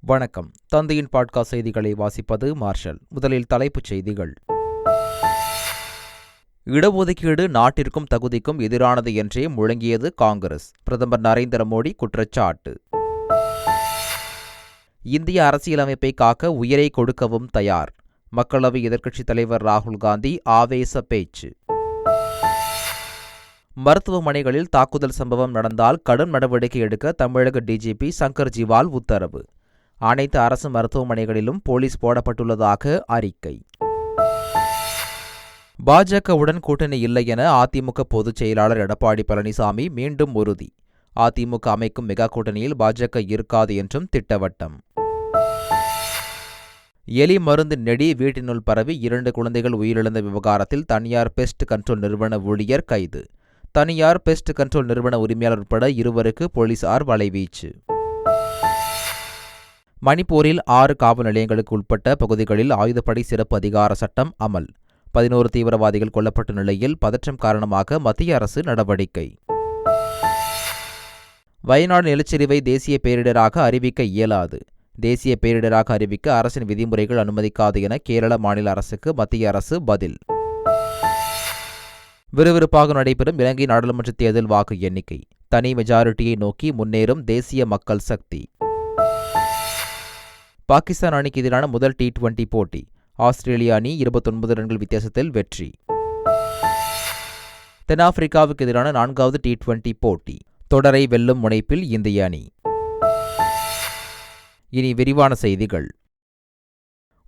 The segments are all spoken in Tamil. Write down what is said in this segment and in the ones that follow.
வணக்கம். தந்தையின் பாட்காஸ்ட் செய்திகளை வாசிப்பது மார்ஷல். முதலில் தலைப்புச் செய்திகள். இடஒதுக்கீடு நாட்டிற்கும் தகுதிக்கும் எதிரானது என்றே முழங்கியது காங்கிரஸ். பிரதமர் நரேந்திர மோடி குற்றச்சாட்டு. இந்திய அரசியலமைப்பை காக்க உயிரை கொடுக்கவும் தயார். மக்களவை எதிர்க்கட்சித் தலைவர் ராகுல் காந்தி ஆவேச பேச்சு. மருத்துவமனைகளில் தாக்குதல் சம்பவம் நடந்தால் கடும் நடவடிக்கை எடுக்க தமிழக டிஜிபி சங்கர் ஜிவால் உத்தரவு. அனைத்து அரசு மருத்துவமனைகளிலும் போலீஸ் போடப்பட்டுள்ளதாக அறிக்கை. பாஜகவுடன் கூட்டணி இல்லை என அதிமுக பொதுச் செயலாளர் எடப்பாடி பழனிசாமி மீண்டும் உறுதி. அதிமுக அமைக்கும் மெகா கூட்டணியில் பாஜக இருக்காது என்றும் திட்டவட்டம். எலி மருந்து நெடி வீட்டினுள் பரவி இரண்டு குழந்தைகள் உயிரிழந்த விவகாரத்தில் தனியார் பெஸ்ட் கண்ட்ரோல் நிறுவன ஊழியர் கைது. தனியார் பெஸ்ட் கண்ட்ரோல் நிறுவன உரிமையாளர் உட்பட இருவருக்கு போலீசார் வலைவீச்சு. மணிப்பூரில் ஆறு காவல் நிலையங்களுக்கு உட்பட்ட பகுதிகளில் ஆயுதப்படை சிறப்பு அதிகார சட்டம் அமல். பதினோரு தீவிரவாதிகள் கொல்லப்பட்ட நிலையில் பதற்றம் காரணமாக மத்திய அரசு நடவடிக்கை. வயநாடு நிலச்சரிவை தேசிய பேரிடராக அறிவிக்க இயலாது. தேசிய பேரிடராக அறிவிக்க அரசின் விதிமுறைகள் அனுமதிக்காது என கேரள மாநில அரசுக்கு மத்திய அரசு பதில். விறுவிறுப்பாக நடைபெறும் இலங்கை நாடாளுமன்ற தேர்தல் வாக்கு எண்ணிக்கை. தனி மெஜாரிட்டியை நோக்கி முன்னேறும் தேசிய மக்கள் சக்தி. பாகிஸ்தான் அணிக்கு எதிரான முதல் டி டுவெண்டி போட்டி. ஆஸ்திரேலிய அணி இருபத்தொன்பது ரன்கள் வித்தியாசத்தில் வெற்றி. தென்னாப்பிரிக்காவுக்கு எதிரான நான்காவது டி டுவெண்டி போட்டி. தொடரை வெல்லும் முனைப்பில் இந்திய அணி. இனி விரிவான செய்திகள்.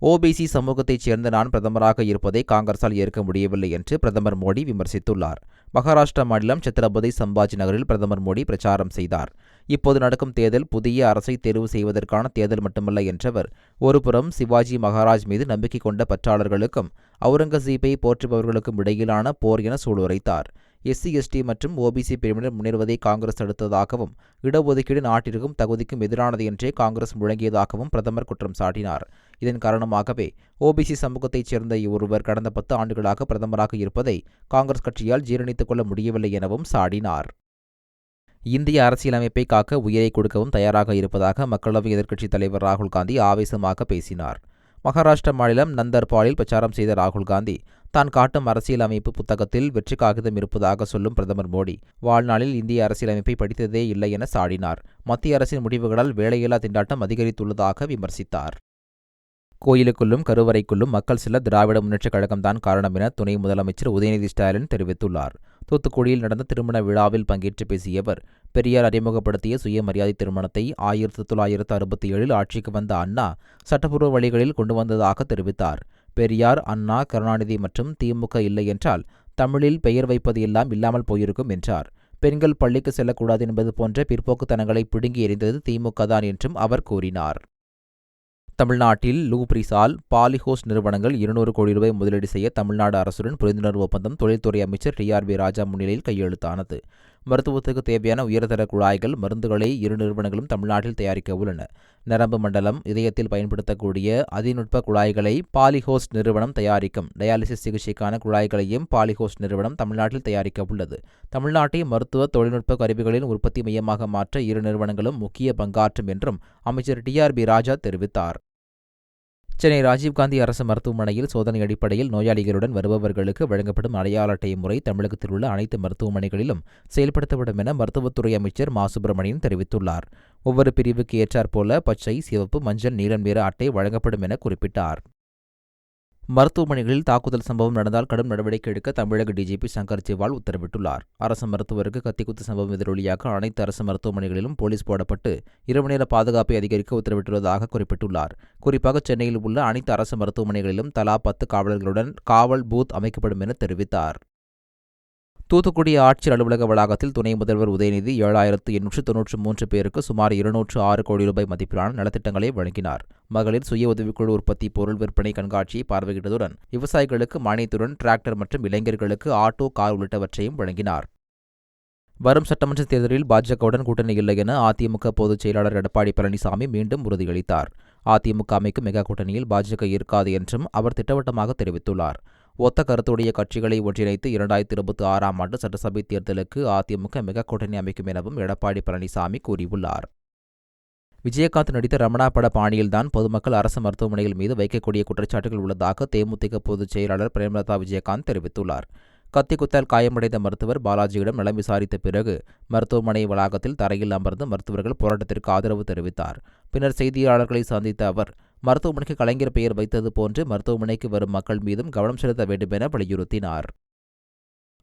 ஓபிசி சமூகத்தைச் சேர்ந்த நான் பிரதமராக இருப்பதை காங்கிரசால் ஏற்க முடியவில்லை என்று பிரதமர் மோடி விமர்சித்துள்ளார். மகாராஷ்டிரா மாநிலம் சத்ரபதி சம்பாஜி நகரில் பிரதமர் மோடி பிரச்சாரம் செய்தார். இப்போது நடக்கும் தேர்தல் புதிய அரசை தேர்வு செய்வதற்கான தேர்தல் மட்டுமல்ல என்றவர் ஒருபுறம் சிவாஜி மகாராஜ் மீது நம்பிக்கை கொண்ட பற்றாளர்களுக்கும் அவுரங்கசீப்பை போற்றுபவர்களுக்கும் இடையிலான போர் என சூளுரைத்தார். எஸ்சி எஸ்டி மற்றும் ஓபிசி பிரிவினர் முன்னேறுவதை காங்கிரஸ் தடுத்ததாகவும் இடஒதுக்கீடு நாட்டிற்கும் தகுதிக்கும் எதிரானது என்றே காங்கிரஸ் முழங்கியதாகவும் பிரதமர் குற்றம் சாட்டினார். இதன் காரணமாகவே ஓபிசி சமூகத்தைச் சேர்ந்த ஒருவர் கடந்த பத்து ஆண்டுகளாக பிரதமராக இருப்பதை காங்கிரஸ் கட்சியால் ஜீரணித்துக் கொள்ள முடியவில்லை எனவும் சாடினார். இந்திய அரசியலமைப்பை காக்க உயிரை கொடுக்கவும் தயாராக இருப்பதாக மக்களவை எதிர்க்கட்சித் தலைவர் ராகுல் காந்தி ஆவேசமாக பேசினார். மகாராஷ்டிர மாநிலம் நந்தர்பாலில் பிரச்சாரம் செய்த ராகுல் காந்தி தான் காட்டும் அரசியலமைப்பு புத்தகத்தில் வெற்றி காகிதம் இருப்பதாக சொல்லும் பிரதமர் மோடி வாழ்நாளில் இந்திய அரசியலமைப்பை படித்ததே இல்லை என சாடினார். மத்திய அரசின் முடிவுகளால் வேலையில்லா திண்டாட்டம் அதிகரித்துள்ளதாக விமர்சித்தார். கோயிலுக்குள்ளும் கருவறைக்குள்ளும் மக்கள் சில திராவிட முன்னேற்றக் கழகம்தான் காரணம் என துணை முதலமைச்சர் உதயநிதி ஸ்டாலின் தெரிவித்துள்ளார். தூத்துக்குடியில் நடந்த திருமண விழாவில் பங்கேற்று பேசிய அவர் பெரியார் அறிமுகப்படுத்திய சுயமரியாதை திருமணத்தை ஆயிரத்தி தொள்ளாயிரத்து அறுபத்தி ஏழில் ஆட்சிக்கு வந்த அண்ணா சட்டப்பூர்வ வழிகளில் கொண்டு வந்ததாக தெரிவித்தார். பெரியார் அண்ணா கருணாநிதி மற்றும் திமுக இல்லை என்றால் தமிழில் பெயர் வைப்பது எல்லாம் இல்லாமல் போயிருக்கும் என்றார். பெண்கள் பள்ளிக்கு செல்லக்கூடாது என்பது போன்ற பிற்போக்குத்தனங்களை பிடுங்கி எறிந்தது திமுக தான் என்றும் அவர் கூறினார். தமிழ்நாட்டில் லூப்ரிசால் பாலிஹோஸ் நிறுவனங்கள் இருநூறு கோடி ரூபாய் முதலீடு செய்ய தமிழ்நாடு அரசுடன் புரிந்துணர்வு ஒப்பந்தம் தொழில்துறை அமைச்சர் டி ஆர் பி ராஜா முன்னிலையில் கையெழுத்தானது. மருத்துவத்துக்கு தேவையான உயர்தர குழாய்கள் மருந்துகளை இரு நிறுவனங்களும் தமிழ்நாட்டில் தயாரிக்க உள்ளன. நரம்பு மண்டலம் இதயத்தில் பயன்படுத்தக்கூடிய அதிநுட்ப குழாய்களை பாலிஹோஸ் நிறுவனம் தயாரிக்கும். டயாலிசிஸ் சிகிச்சைக்கான குழாய்களையும் பாலிஹோஸ் நிறுவனம் தமிழ்நாட்டில் தயாரிக்க உள்ளது. தமிழ்நாட்டை மருத்துவ தொழில்நுட்ப கருவிகளின் உற்பத்தி மையமாக மாற்ற இரு நிறுவனங்களும் முக்கிய பங்காற்றும் என்றும் அமைச்சர் டி ஆர் பி ராஜா தெரிவித்தார். சென்னை ராஜீவ்காந்தி அரசு மருத்துவமனையில் சோதனை அடிப்படையில் நோயாளிகளுடன் வருபவர்களுக்கு வழங்கப்படும் அடையாள அட்டை முறை தமிழகத்தில் உள்ள அனைத்து மருத்துவமனைகளிலும் செயல்படுத்தப்படும் என மருத்துவத்துறை அமைச்சர் மா. சுப்பிரமணியன் தெரிவித்துள்ளார். ஒவ்வொரு பிரிவுக்கு ஏற்றாற்போல பச்சை சிவப்பு மஞ்சள் நீலம் நிற அட்டை வழங்கப்படும் என குறிப்பிட்டார். மருத்துவமனைகளில் தாக்குதல் சம்பவம் நடந்தால் கடும் நடவடிக்கை எடுக்க தமிழக டிஜிபி சங்கர் ஜிவால் உத்தரவிட்டுள்ளார். அரசு மருத்துவருக்கு கத்திக்குத்து சம்பவம் எதிரொலியாக அனைத்து அரசு மருத்துவமனைகளிலும் போலீஸ் போடப்பட்டு இரவு நேர பாதுகாப்பை அதிகரிக்க உத்தரவிட்டுள்ளதாக குறிப்பிட்டுள்ளார். குறிப்பாக சென்னையில் உள்ள அனைத்து அரசு மருத்துவமனைகளிலும் தலா பத்து காவலர்களுடன் காவல் பூத் அமைக்கப்படும் என தெரிவித்தார். தூத்துக்குடி ஆட்சியர் அலுவலக வளாகத்தில் துணை முதல்வர் உதயநிதி ஏழாயிரத்து எண்ணூற்று தொன்னூற்று மூன்று பேருக்கு சுமார் இருநூற்று ஆறு கோடி ரூபாய் மதிப்பிலான நலத்திட்டங்களை வழங்கினார். மகளிர் சுய உதவிக்குழு உற்பத்தி பொருள் விற்பனை கண்காட்சியை பார்வையிட்டதுடன் விவசாயிகளுக்கு மானியத்துடன் டிராக்டர் மற்றும் இளைஞர்களுக்கு ஆட்டோ கார் உள்ளிட்டவற்றையும் வழங்கினார். வரும் சட்டமன்ற தேர்தலில் பாஜகவுடன் கூட்டணி இல்லை என அதிமுக பொதுச் செயலாளர் எடப்பாடி பழனிசாமி மீண்டும் உறுதியளித்தார். அதிமுக அமைக்கும் மெகா கூட்டணியில் பாஜக இருக்காது என்றும் அவர் திட்டவட்டமாக தெரிவித்துள்ளார். ஒத்த கருத்துடைய கட்சிகளை ஒன்றிணைத்து இரண்டாயிரத்தி இருபத்தி ஆறாம் ஆண்டு சட்டசபை தேர்தலுக்கு அதிமுக மிக கூட்டணி அமைக்கும் எனவும் எடப்பாடி பழனிசாமி கூறியுள்ளார். விஜயகாந்த் நடித்த ரமணா பட பாணியில்தான் பொதுமக்கள் அரசு மருத்துவமனைகள் மீது வைக்கக்கூடிய குற்றச்சாட்டுகள் உள்ளதாக தேமுதிக பொதுச் செயலாளர் பிரேமலதா விஜயகாந்த் தெரிவித்துள்ளார். கத்தி குத்தால் காயமடைந்த மருத்துவர் பாலாஜியிடம் நலம் விசாரித்த பிறகு மருத்துவமனை வளாகத்தில் தரையில் அமர்ந்து மருத்துவர்கள் போராட்டத்திற்கு ஆதரவு தெரிவித்தார். பின்னர் செய்தியாளர்களை சந்தித்த அவர் மருத்துவமனைக்கு கலைஞர் பெயர் வைத்தது போன்று மருத்துவமனைக்கு வரும் மக்கள் மீதும் கவனம் செலுத்த வேண்டும் என வலியுறுத்தினார்.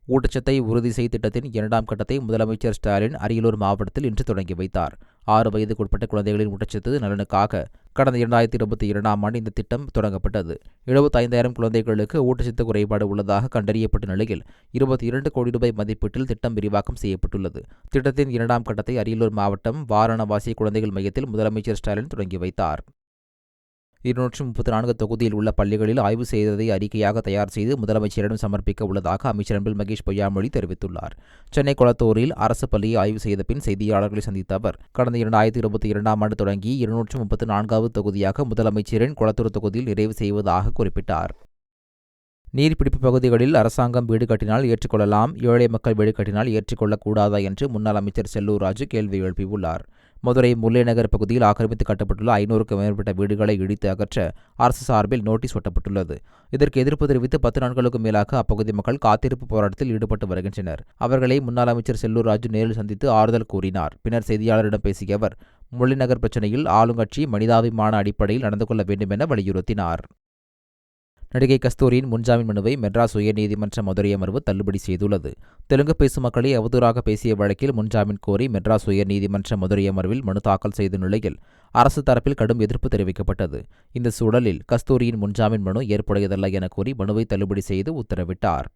ஊட்டச்சத்தை உறுதி செய் திட்டத்தின் இரண்டாம் கட்டத்தை முதலமைச்சர் ஸ்டாலின் அரியலூர் மாவட்டத்தில் இன்று தொடங்கி வைத்தார். ஆறு வயதுக்குட்பட்ட குழந்தைகளின் ஊட்டச்சத்து நலனுக்காக கடந்த இரண்டாயிரத்தி இருபத்தி இரண்டாம் ஆண்டு இந்த திட்டம் தொடங்கப்பட்டது. எழுபத்தைந்தாயிரம் குழந்தைகளுக்கு ஊட்டச்சத்து குறைபாடு உள்ளதாக கண்டறியப்பட்ட நிலையில் இருபத்தி இரண்டு கோடி ரூபாய் மதிப்பீட்டில் திட்டம் விரிவாக்கம் செய்யப்பட்டுள்ளது. திட்டத்தின் இரண்டாம் கட்டத்தை அரியலூர் மாவட்டம் வாரணவாசி குழந்தைகள் மையத்தில் முதலமைச்சர் ஸ்டாலின் தொடங்கி வைத்தார். இருநூற்றி முப்பத்தி நான்கு தொகுதியில் உள்ள பள்ளிகளில் ஆய்வு செய்ததை அறிக்கையாக தயார் செய்து முதலமைச்சரிடம் சமர்ப்பிக்க உள்ளதாக அமைச்சர் அன்பில் மகேஷ் பொய்யாமொழி தெரிவித்துள்ளார். சென்னை குளத்தூரில் அரசு பள்ளியை ஆய்வு செய்த பின் செய்தியாளர்களை சந்தித்த அவர் கடந்த இரண்டாயிரத்தி இருபத்தி இரண்டாம் ஆண்டு தொடங்கி இருநூற்று முப்பத்தி நான்காவது தொகுதியாக முதலமைச்சரின் குளத்தூர் தொகுதியில் நிறைவு செய்வதாக குறிப்பிட்டார். நீர்பிடிப்பு பகுதிகளில் அரசாங்கம் வீடு கட்டினால் ஏற்றுக்கொள்ளலாம் ஏழை மக்கள் வீடு கட்டினால் ஏற்றுக்கொள்ளக்கூடாதா என்று முன்னாள் அமைச்சர் செல்லூர் ராஜு கேள்வி எழுப்பியுள்ளார். மதுரை முல்லைநகர் பகுதியில் ஆக்கிரமித்து கட்டப்பட்டுள்ள ஐநூறுக்கும் மேற்பட்ட வீடுகளை இடித்து அகற்ற அரசு சார்பில் நோட்டீஸ் ஒட்டப்பட்டுள்ளது. இதற்கு எதிர்ப்பு தெரிவித்து பத்து நாட்களுக்கும் மேலாக அப்பகுதி மக்கள் காத்திருப்பு போராட்டத்தில் ஈடுபட்டு வருகின்றனர். அவர்களை முன்னாள் அமைச்சர் செல்லூர் ராஜு நேரில் சந்தித்து ஆறுதல் கூறினார். பின்னர் செய்தியாளரிடம் பேசிய அவர் முல்லைநகர் பிரச்சினையில் ஆளுங்கட்சி மனிதாபிமான அடிப்படையில் நடந்து கொள்ள வேண்டும் என வலியுறுத்தினார். நடிகை கஸ்தூரியின் முன்ஜாமீன் மனுவை மெட்ராஸ் உயர்நீதிமன்ற மதுரை அமர்வு தள்ளுபடி செய்துள்ளது. தெலுங்கு பேசும் மக்களை அவதூறாக பேசிய வழக்கில் முன்ஜாமீன் கோரி மெட்ராஸ் உயர்நீதிமன்ற மதுரை அமர்வில் மனு தாக்கல் செய்த நிலையில் அரசு தரப்பில் கடும் எதிர்ப்பு தெரிவிக்கப்பட்டது. இந்த சூழலில் கஸ்தூரியின் முன்ஜாமீன் மனு ஏற்புடையதல்ல என கூறி மனுவை தள்ளுபடி செய்து உத்தரவிட்டார்.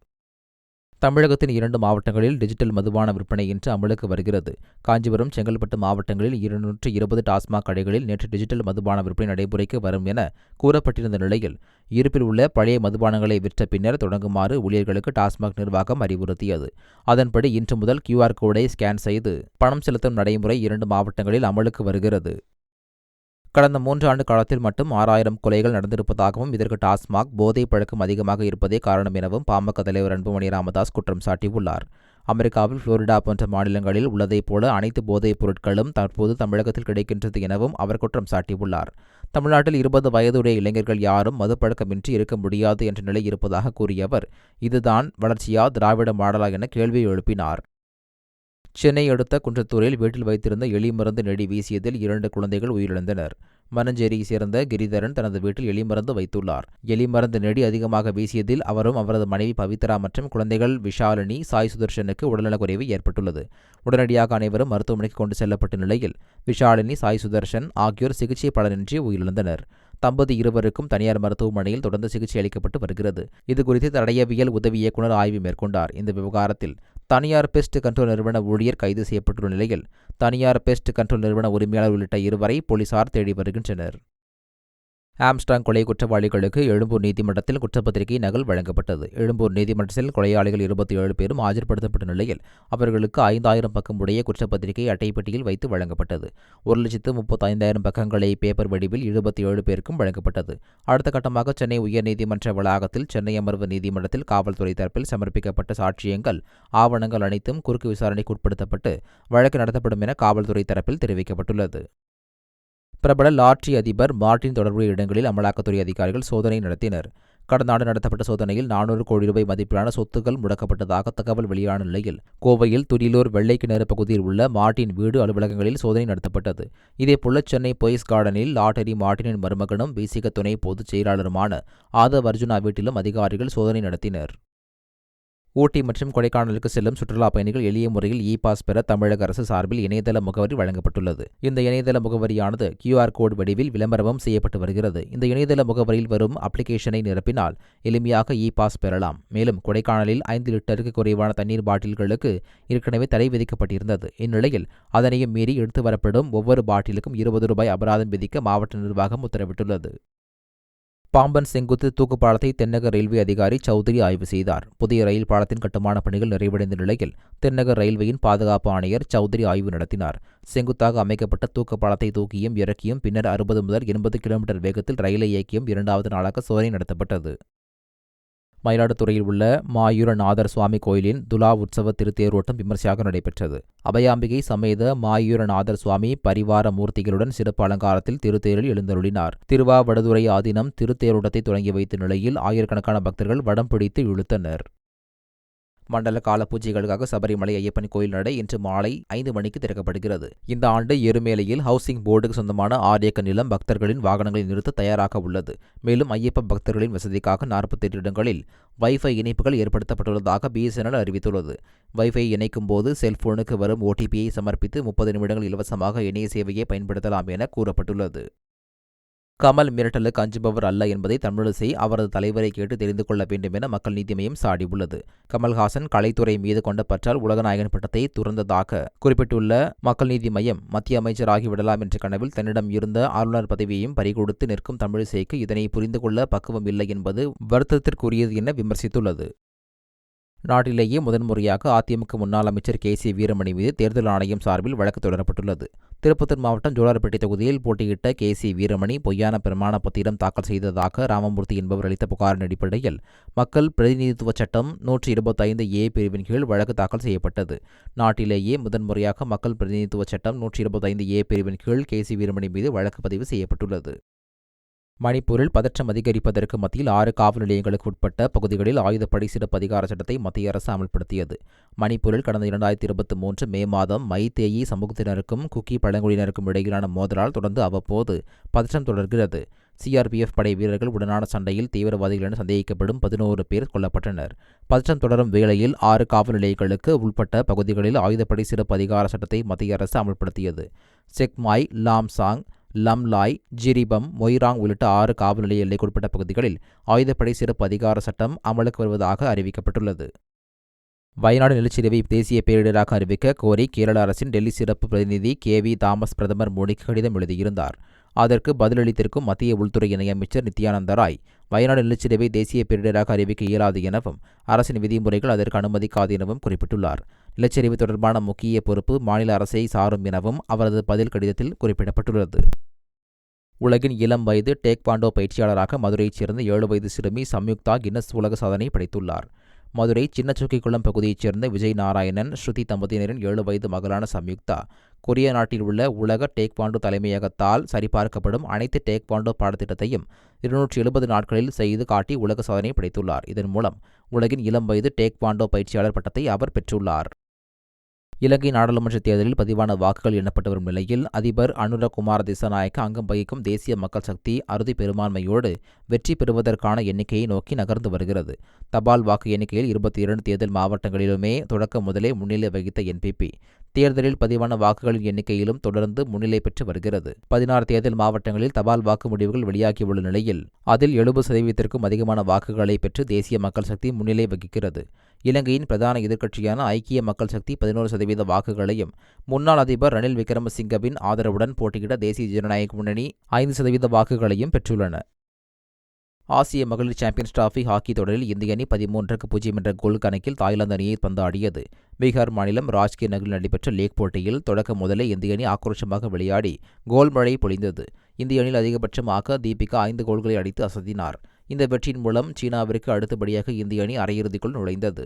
தமிழகத்தின் இரண்டு மாவட்டங்களில் டிஜிட்டல் மதுபான விற்பனை இன்று அமலுக்கு வருகிறது. காஞ்சிபுரம் செங்கல்பட்டு மாவட்டங்களில் இருநூற்று இருபது டாஸ்மாக் கடைகளில் நேற்று டிஜிட்டல் மதுபான விற்பனை நடைமுறைக்கு வரும் என கூறப்பட்டிருந்த நிலையில் இருப்பில் உள்ள பழைய மதுபானங்களை விற்ற பின்னர் தொடங்குமாறு ஊழியர்களுக்கு டாஸ்மாக் நிர்வாகம் அறிவுறுத்தியது. அதன்படி இன்று முதல் கியூஆர் கோடை ஸ்கேன் செய்து பணம் செலுத்தும் நடைமுறை இரண்டு மாவட்டங்களில் அமலுக்கு வருகிறது. கடந்த மூன்று ஆண்டு காலத்தில் மட்டும் ஆறாயிரம் கொலைகள் நடந்திருப்பதாகவும் இதற்கு டாஸ்மாக் போதை பழக்கம் அதிகமாக இருப்பதே காரணம் எனவும் பாமக தலைவர் அன்புமணி ராமதாஸ் குற்றம் சாட்டியுள்ளார். அமெரிக்காவில் புளோரிடா போன்ற மாநிலங்களில் உள்ளதைப் போல அனைத்து போதைப் பொருட்களும் தற்போது தமிழகத்தில் கிடைக்கின்றது எனவும் அவர் குற்றம் சாட்டியுள்ளார். தமிழ்நாட்டில் இருபது வயதுடைய இளைஞர்கள் யாரும் மதுப்பழக்கமின்றி இருக்க முடியாது என்ற நிலை இருப்பதாக கூறிய அவர் இதுதான் வளர்ச்சியா திராவிட மாடலா என கேள்வி எழுப்பினார். சென்னை அடுத்த குன்றத்தூரில் வீட்டில் வைத்திருந்த எலி மருந்து நெடி வீசியதில் இரண்டு குழந்தைகள் உயிரிழந்தனர். மனஞ்சேரியை சேர்ந்த கிரிதரன் தனது வீட்டில் எலி மருந்து வைத்துள்ளார். எலி மருந்து நெடி அதிகமாக வீசியதில் அவரும் அவரது மனைவி பவித்ரா மற்றும் குழந்தைகள் விஷாலினி சாய் சுதர்ஷனுக்கு உடல்நலக்குறைவு ஏற்பட்டுள்ளது. உடனடியாக அனைவரும் மருத்துவமனைக்கு கொண்டு செல்லப்பட்ட நிலையில் விஷாலினி சாய் சுதர்ஷன் ஆகியோர் சிகிச்சை பலனின்றி உயிரிழந்தனர். தம்பதி இருவருக்கும் தனியார் மருத்துவமனையில் தொடர்ந்து சிகிச்சை அளிக்கப்பட்டு வருகிறது. இதுகுறித்து தடயவியல் உதவி இயக்குநர் ஆய்வு மேற்கொண்டார். இந்த விவகாரத்தில் தனியார் பெஸ்ட் கண்ட்ரோல் நிறுவன ஊழியர் கைது செய்யப்பட்டுள்ள நிலையில் தனியார் பெஸ்ட் கண்ட்ரோல் நிறுவன உரிமையாளர் உள்ளிட்ட இருவரை போலீசார் தேடி வருகின்றனர். ஆம்ஸ்டாங் கொலை குற்றவாளிகளுக்கு எழும்பூர் நீதிமன்றத்தில் குற்றப்பத்திரிகை நகல் வழங்கப்பட்டது. எழும்பூர் நீதிமன்றத்தில் கொலையாளிகள் இருபத்தி ஏழு பேரும் ஆஜர்படுத்தப்பட்ட நிலையில் அவர்களுக்கு ஐந்தாயிரம் பக்கம் உடைய குற்றப்பத்திரிகை அட்டைப்பெட்டியில் வைத்து வழங்கப்பட்டது. ஒரு லட்சத்து முப்பத்தைந்தாயிரம் பக்கங்களை பேப்பர் வடிவில் இருபத்தி ஏழு பேருக்கும் வழங்கப்பட்டது. அடுத்த கட்டமாக சென்னை உயர்நீதிமன்ற வளாகத்தில் சென்னை அமர்வு நீதிமன்றத்தில் காவல்துறை தரப்பில் சமர்ப்பிக்கப்பட்ட சாட்சியங்கள் ஆவணங்கள் அனைத்தும் குறுக்கு விசாரணைக்கு உட்படுத்தப்பட்டு வழக்கு நடத்தப்படும் என காவல்துறை தரப்பில் தெரிவிக்கப்பட்டுள்ளது. பிரபல லாட்ரி அதிபர் மார்டின் தொடர்புடைய இடங்களில் அமலாக்கத்துறை அதிகாரிகள் சோதனை நடத்தினர். கடந்த ஆண்டு நடத்தப்பட்ட சோதனையில் நானூறு கோடி ரூபாய் மதிப்பிலான சொத்துக்கள் முடக்கப்பட்டதாக தகவல் வெளியான நிலையில் கோவையில் துடிலூர் வெள்ளைக்கிணறு பகுதியில் உள்ள மார்டின் வீடு அலுவலகங்களில் சோதனை நடத்தப்பட்டது. இதேபோல சென்னை பொய்ஸ் கார்டனில் லாட்டரி மார்டினின் மருமகனும் பிசிக துணை பொதுச் செயலாளருமான ஆதவ் அர்ஜுனா வீட்டிலும் அதிகாரிகள் சோதனை நடத்தினர். ஊட்டி மற்றும் கொடைக்கானலுக்கு செல்லும் சுற்றுலா பயணிகள் எளிய முறையில் இ பாஸ் பெற தமிழக அரசு சார்பில் இணையதள முகவரி வழங்கப்பட்டுள்ளது. இந்த இணையதள முகவரியானது கியூஆர் கோடு வடிவில் விளம்பரமும் செய்யப்பட்டு வருகிறது. இந்த இணையதள முகவரியில் வரும் அப்ளிகேஷனை நிரப்பினால் எளிமையாக இ பாஸ் பெறலாம். மேலும் கொடைக்கானலில் ஐந்து லிட்டருக்கு குறைவான தண்ணீர் பாட்டில்களுக்கு ஏற்கனவே தடை விதிக்கப்பட்டிருந்தது. இந்நிலையில் அதனையும் மீறி எடுத்து வரப்படும் ஒவ்வொரு பாட்டிலுக்கும் இருபது ரூபாய் அபராதம் விதிக்க மாவட்ட நிர்வாகம் உத்தரவிட்டுள்ளது. பாம்பன் செங்குத்து தூக்குப்பாலத்தை தென்னக ரயில்வே அதிகாரி சௌத்ரி ஆய்வு செய்தார். புதிய ரயில் பாலத்தின் கட்டுமான பணிகள் நிறைவடைந்த நிலையில் தென்னக ரயில்வேயின் பாதுகாப்பு ஆணையர் சௌத்ரி ஆய்வு நடத்தினார். செங்குத்தாக அமைக்கப்பட்ட தூக்கு பாலத்தை தூக்கியும் இறக்கியும் பின்னர் அறுபது முதல் எண்பது கிலோமீட்டர் வேகத்தில் ரயிலை இயக்கியும் இரண்டாவது நாளாக சோதனை நடத்தப்பட்டது. மயிலாடுதுறையில் உள்ள மாயூரநாதர் சுவாமி கோயிலின் துலா உற்சவ திருத்தேரோட்டம் விமர்சையாக நடைபெற்றது. அபயாம்பிகை சமேத மாயூரநாதர் சுவாமி பரிவார மூர்த்திகளுடன் சிறப்பு அலங்காரத்தில் திருத்தேரில் எழுந்தருளினார். திருவாவடுதுறை ஆதீனம் திருத்தேரோட்டத்தை தொடங்கி வைத்த நிலையில் ஆயிரக்கணக்கான பக்தர்கள் வடம் பிடித்து இழுத்தனர். மண்டல கால பூஜைகளுக்காக சபரிமலை ஐயப்பன் கோயில் நடை இன்று மாலை ஐந்து மணிக்கு திறக்கப்படுகிறது. இந்த ஆண்டு எருமேலையில் ஹவுசிங் போர்டுக்கு சொந்தமான ஆரியக்க ஏக்கர் நிலம் பக்தர்களின் வாகனங்களை நிறுத்த தயாராக உள்ளது. மேலும் ஐயப்ப பக்தர்களின் வசதிக்காக நாற்பத்தெட்டு இடங்களில் வைஃபை இணைப்புகள் ஏற்படுத்தப்பட்டுள்ளதாக பிஎஸ்என்எல் அறிவித்துள்ளது. வைஃபை இணைக்கும் போது செல்போனுக்கு வரும் ஓடிபியை சமர்ப்பித்து முப்பது நிமிடங்கள் இலவசமாக இணைய சேவையை பயன்படுத்தலாம் என கூறப்பட்டுள்ளது. கமல் மிரட்டலுக்கு அஞ்சுபவர் அல்ல என்பதை தமிழிசை அவரது தலைவரை கேட்டு தெரிந்து கொள்ள வேண்டும் என மக்கள் நீதி மையம் சாடியுள்ளது. கமல்ஹாசன் கலைத்துறை மீது கொண்ட பற்றால் உலகநாயகன் பட்டத்தை துறந்ததாக குறிப்பிட்டுள்ள மக்கள் நீதி மையம் மத்திய அமைச்சராகிவிடலாம் என்ற கனவில் தன்னிடம் இருந்த ஆளுநர் பதவியையும் பறிகொடுத்து நிற்கும் தமிழிசைக்கு இதனை புரிந்து கொள்ள பக்குவம் இல்லை என்பது வருத்தத்திற்குரியது என விமர்சித்துள்ளது. நாட்டிலேயே முதன்முறையாக அதிமுக முன்னாள் அமைச்சர் கே. சி. வீரமணி மீது தேர்தல் ஆணையம் சார்பில் வழக்கு தொடரப்பட்டுள்ளது. திருப்பத்தூர் மாவட்டம் ஜோலார்பேட்டை தொகுதியில் போட்டியிட்ட கே. சி. வீரமணி பொய்யான பிரமாண பத்திரம் தாக்கல் செய்ததாக ராமமூர்த்தி என்பவர் அளித்த புகாரின் அடிப்படையில் மக்கள் பிரதிநிதித்துவ சட்டம் நூற்றி இருபத்தைந்து ஏ பிரிவின் கீழ் வழக்கு தாக்கல் செய்யப்பட்டது. நாட்டிலேயே முதன்முறையாக மக்கள் பிரதிநிதித்துவ சட்டம் நூற்றி இருபத்தைந்து ஏ பிரிவின் கீழ் கே. சி. வீரமணி மீது வழக்கு பதிவு செய்யப்பட்டுள்ளது. மணிப்பூரில் பதற்றம் அதிகரிப்பதற்கு மத்தியில் ஆறு காவல் நிலையங்களுக்கு உட்பட்ட பகுதிகளில் ஆயுதப்படை சிறப்பு அதிகார சட்டத்தை மத்திய அரசு அமல்படுத்தியது. மணிப்பூரில் கடந்த இரண்டாயிரத்தி இருபத்தி மூன்று மே மாதம் மைத்தேயி சமூகத்தினருக்கும் குக்கி பழங்குடியினருக்கும் இடையிலான மோதலால் தொடர்ந்து அவ்வப்போது பதற்றம் தொடர்கிறது. சிஆர்பிஎஃப் படை வீரர்கள் உடனான சண்டையில் தீவிரவாதிகள் என சந்தேகிக்கப்படும் பதினோரு பேர் கொல்லப்பட்டனர். பதற்றம் தொடரும் வேளையில் ஆறு காவல் நிலையங்களுக்கு உள்பட்ட பகுதிகளில் ஆயுதப்படை சிறப்பு அதிகார சட்டத்தை மத்திய அரசு அமல்படுத்தியது. செக்மாய் லாம்சாங் லம்லாய் ஜிரிபம் மொய்ராங் உள்ளிட்ட ஆறு காவல் நிலைய எல்லைக்குட்பட்ட பகுதிகளில் ஆயுதப்படை சிறப்பு அதிகார சட்டம் அமலுக்கு வருவதாக அறிவிக்கப்பட்டுள்ளது. வயநாடு நிலச்சரிவை தேசிய பேரிடராக அறிவிக்க கோரி கேரள அரசின் டெல்லி சிறப்பு பிரதிநிதி கே வி தாமஸ் பிரதமர் மோடிக்கு கடிதம் எழுதியிருந்தார். அதற்கு பதிலளித்திருக்கும் மத்திய உள்துறை இணையமைச்சர் நித்யானந்த ராய் வயநாடு நிலச்சரிவை தேசிய பேரிடராக அறிவிக்க இயலாது எனவும் அரசின் விதிமுறைகள் அதற்கு அனுமதிக்காது எனவும் குறிப்பிட்டுள்ளார். நிலச்சரிவு தொடர்பான முக்கிய பொறுப்பு மாநில அரசை சாரும் எனவும் அவரது பதில் கடிதத்தில் குறிப்பிடப்பட்டுள்ளது. உலகின் இளம் வயது டேக்வாண்டோ பயிற்சியாளராக மதுரையைச் சேர்ந்த ஏழு வயது சிறுமி சம்யுக்தா கின்னஸ் உலக சாதனை படைத்துள்ளார். மதுரை சின்னச்சுக்கிக்குளம் பகுதியைச் சேர்ந்த விஜய் நாராயணன் ஸ்ருதி தம்பதியினரின் ஏழு வயது மகளான சம்யுக்தா கொரிய நாட்டில் உள்ள உலக டேக்வாண்டோ தலைமையகத்தால் சரிபார்க்கப்படும் அனைத்து டேக்வாண்டோ பாடத்திட்டத்தையும் இருநூற்றி எழுபது நாட்களில் செய்து காட்டி உலக சாதனை படைத்துள்ளார். இதன் மூலம் உலகின் இளம் வயது டேக்வாண்டோ பயிற்சியாளர் பட்டத்தை அவர் பெற்றுள்ளார். இலங்கை நாடாளுமன்ற தேர்தலில் பதிவான வாக்குகள் எண்ணப்பட்டு வரும் நிலையில் அதிபர் அனுரகுமார திசநாயக்க அங்கம் வகிக்கும் தேசிய மக்கள் சக்தி அறுதி பெரும்பான்மையோடு வெற்றி பெறுவதற்கான எண்ணிக்கையை நோக்கி நகர்ந்து வருகிறது. தபால் வாக்கு எண்ணிக்கையில் இருபத்தி இரண்டு தேர்தல் மாவட்டங்களிலுமே தொடக்கம் முதலே முன்னிலை வகித்த என்பிபி தேர்தலில் பதிவான வாக்குகளின் எண்ணிக்கையிலும் தொடர்ந்து முன்னிலை பெற்று வருகிறது. பதினாறு தேர்தல் மாவட்டங்களில் தபால் வாக்கு முடிவுகள் வெளியாகியுள்ள நிலையில் அதில் எழுபது சதவீதத்திற்கும் அதிகமான வாக்குகளை பெற்று தேசிய மக்கள் சக்தி முன்னிலை வகிக்கிறது. இலங்கையின் பிரதான எதிர்க்கட்சியான ஐக்கிய மக்கள் சக்தி பதினோரு சதவீத வாக்குகளையும் முன்னாள் அதிபர் ரணில் விக்ரமசிங்கவின் ஆதரவுடன் போட்டியிட தேசிய ஜனநாயக முன்னணி ஐந்து சதவீத வாக்குகளையும் பெற்றுள்ளன. ஆசிய மகளிர் சாம்பியன்ஸ் டிராஃபி ஹாக்கி தொடரில் இந்திய அணி பதிமூன்றுக்கு பூஜ்ஜியம் என்ற கோல் கணக்கில் தாய்லாந்து அணியை பந்தாடியது. பீகார் மாநிலம் ராஜ்கி நகரில் நடைபெற்ற லீக் போட்டியில் தொடக்க முதலே இந்திய அணி ஆக்ரோஷமாக விளையாடி கோல் மழை பொழிந்தது. இந்திய அணியில் அதிகபட்சமாக தீபிகா ஐந்து கோல்களை அடித்து அசத்தினார். இந்த வெற்றியின் மூலம் சீனாவிற்கு அடுத்தபடியாக இந்திய அணி அரையிறுதிக்குள் நுழைந்தது.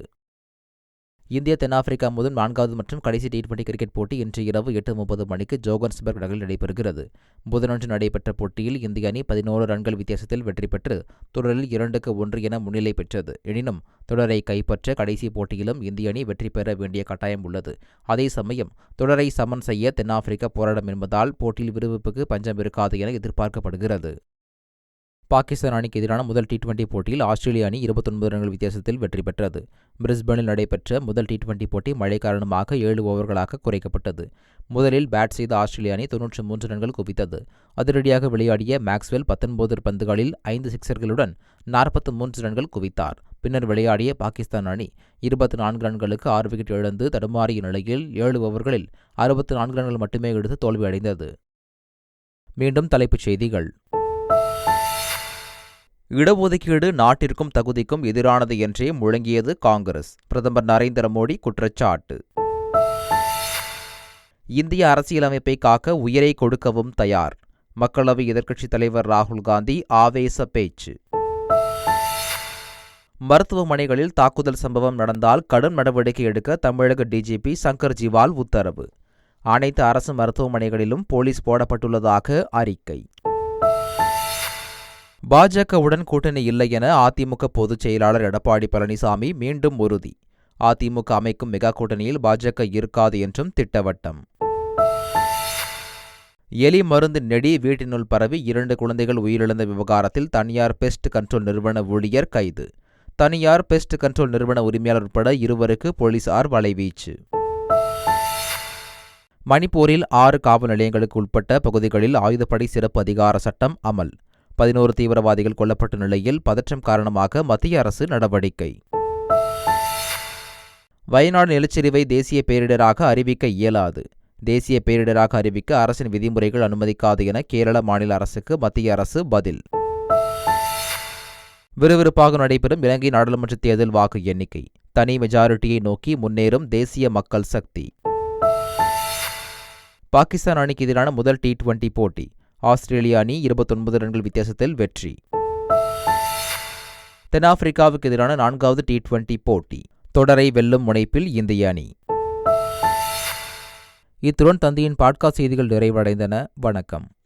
இந்திய தென்னாப்பிரிக்கா முதல் நான்காவது மற்றும் கடைசி டி டுவெண்டி கிரிக்கெட் போட்டி இன்று இரவு எட்டு முப்பது மணிக்கு ஜோகன்ஸ்பர்க் நகரில் நடைபெறுகிறது. புதனன்று நடைபெற்ற போட்டியில் இந்திய அணி பதினோரு ரன்கள் வித்தியாசத்தில் வெற்றி பெற்று தொடரில் இரண்டுக்கு ஒன்று என முன்னிலை பெற்றது. எனினும் தொடரை கைப்பற்ற கடைசி போட்டியிலும் இந்திய அணி வெற்றி பெற வேண்டிய கட்டாயம் உள்ளது. அதே சமயம் தொடரை சமன் செய்ய தென்னாப்பிரிக்கா போராடும் என்பதால் போட்டியில் விறுவிறுப்புக்கு பஞ்சம் இருக்காது என எதிர்பார்க்கப்படுகிறது. பாகிஸ்தான் அணிக்கு எதிரான முதல் டி டுவெண்டி போட்டியில் ஆஸ்திரேலிய அணி இருபத்தொன்பது ரன்கள் வித்தியாசத்தில் வெற்றி பெற்றது. பிரிஸ்பனில் நடைபெற்ற முதல் டி டுவெண்டி போட்டி மழை காரணமாக ஏழு ஓவர்களாக குறைக்கப்பட்டது. முதலில் பேட் செய்த ஆஸ்திரேலிய அணி தொன்னூற்றி மூன்று ரன்கள் குவித்தது. அதிரடியாக விளையாடிய மேக்ஸ்வெல் பத்தொன்பது பந்துகளில் ஐந்து சிக்சர்களுடன் நாற்பத்தி மூன்று ரன்கள் குவித்தார். பின்னர் விளையாடிய பாகிஸ்தான் அணி இருபத்தி நான்கு ரன்களுக்கு ஆறு விக்கெட் இழந்து தடுமாறிய நிலையில் ஏழு ஓவர்களில் அறுபத்தி நான்கு ரன்கள் மட்டுமே எடுத்து தோல்வியடைந்தது. மீண்டும் தலைப்புச் செய்திகள். இடஒதுக்கீடு நாட்டிற்கும் தகுதிக்கும் எதிரானது என்றே முழங்கியது காங்கிரஸ். பிரதமர் நரேந்திர மோடி குற்றச்சாட்டு. இந்திய அரசியலமைப்பை காக்க உயிரை கொடுக்கவும் தயார். மக்களவை எதிர்க்கட்சித் தலைவர் ராகுல் காந்தி ஆவேச பேச்சு. மருத்துவமனைகளில் தாக்குதல் சம்பவம் நடந்தால் கடும் நடவடிக்கை எடுக்க தமிழக டிஜிபி சங்கர் ஜிவால் உத்தரவு. அனைத்து அரசு மருத்துவமனைகளிலும் போலீஸ் போடப்பட்டுள்ளதாக அறிக்கை. பாஜகவுடன் கூட்டணி இல்லை என அதிமுக பொதுச் செயலாளர் எடப்பாடி பழனிசாமி மீண்டும் உறுதி. அதிமுக அமைக்கும் மெகா கூட்டணியில் பாஜக இருக்காது என்றும் திட்டவட்டம். எலி மருந்து நெடி வீட்டினுள் பரவி இரண்டு குழந்தைகள் உயிரிழந்த விவகாரத்தில் தனியார் பெஸ்ட் கண்ட்ரோல் நிறுவன ஊழியர் கைது. தனியார் பெஸ்ட் கண்ட்ரோல் நிறுவன உரிமையாளர் உட்பட இருவருக்கு போலீசார் வலைவீச்சு. மணிப்பூரில் ஆறு காவல் நிலையங்களுக்கு உட்பட்ட பகுதிகளில் ஆயுதப்படை சிறப்பு அதிகார சட்டம் அமல். பதினோரு தீவிரவாதிகள் கொல்லப்பட்ட நிலையில் பதற்றம் காரணமாக மத்திய அரசு நடவடிக்கை. வயநாடு நிலச்சரிவை தேசிய பேரிடராக அறிவிக்க இயலாது. தேசிய பேரிடராக அறிவிக்க அரசின் விதிமுறைகள் அனுமதிக்காது என கேரள மாநில அரசுக்கு மத்திய அரசு பதில். விறுவிறுப்பாக நடைபெறும் இலங்கை நாடாளுமன்ற தேர்தல் வாக்கு எண்ணிக்கை. தனி மெஜாரிட்டியை நோக்கி முன்னேறும் தேசிய மக்கள் சக்தி. பாகிஸ்தான் அணிக்கு எதிரான முதல் டி டுவெண்டி போட்டி. ஆஸ்திரேலிய அணி இருபத்தொன்பது ரன்கள் வித்தியாசத்தில் வெற்றி. தென்னாப்பிரிக்காவுக்கு எதிரான நான்காவது டி டுவெண்டி போட்டி. தொடரை வெல்லும் முனைப்பில் இந்திய அணி. இத்துடன் தந்தையின் பாட்காஸ்ட் செய்திகள் நிறைவடைந்தன. வணக்கம்.